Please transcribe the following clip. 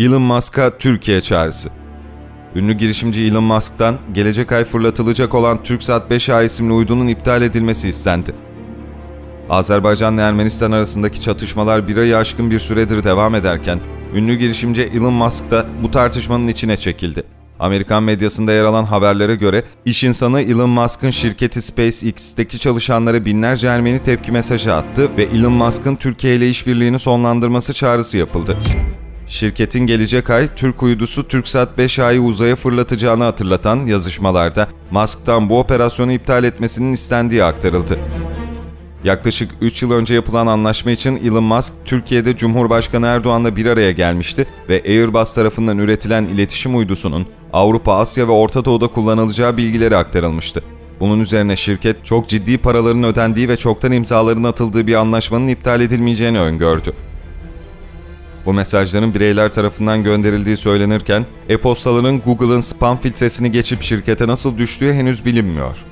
Elon Musk'a Türkiye çağrısı. Ünlü girişimci Elon Musk'tan gelecek ay fırlatılacak olan TürkSat 5A isimli uydunun iptal edilmesi istendi. Azerbaycan ile Ermenistan arasındaki çatışmalar bir ayı aşkın bir süredir devam ederken, ünlü girişimci Elon Musk da bu tartışmanın içine çekildi. Amerikan medyasında yer alan haberlere göre iş insanı Elon Musk'ın şirketi SpaceX'teki çalışanlara binlerce Ermeni tepki mesajı attı ve Elon Musk'ın Türkiye ile işbirliğini sonlandırması çağrısı yapıldı. Şirketin gelecek ay Türk uydusu TürkSat 5A'yı uzaya fırlatacağını hatırlatan yazışmalarda Musk'tan bu operasyonu iptal etmesinin istendiği aktarıldı. Yaklaşık 3 yıl önce yapılan anlaşma için Elon Musk, Türkiye'de Cumhurbaşkanı Erdoğan'la bir araya gelmişti ve Airbus tarafından üretilen iletişim uydusunun Avrupa, Asya ve Orta Doğu'da kullanılacağı bilgileri aktarılmıştı. Bunun üzerine şirket çok ciddi paraların ödendiği ve çoktan imzaların atıldığı bir anlaşmanın iptal edilmeyeceğini öngördü. Bu mesajların bireyler tarafından gönderildiği söylenirken, e-postaların Google'ın spam filtresini geçip şirkete nasıl düştüğü henüz bilinmiyor.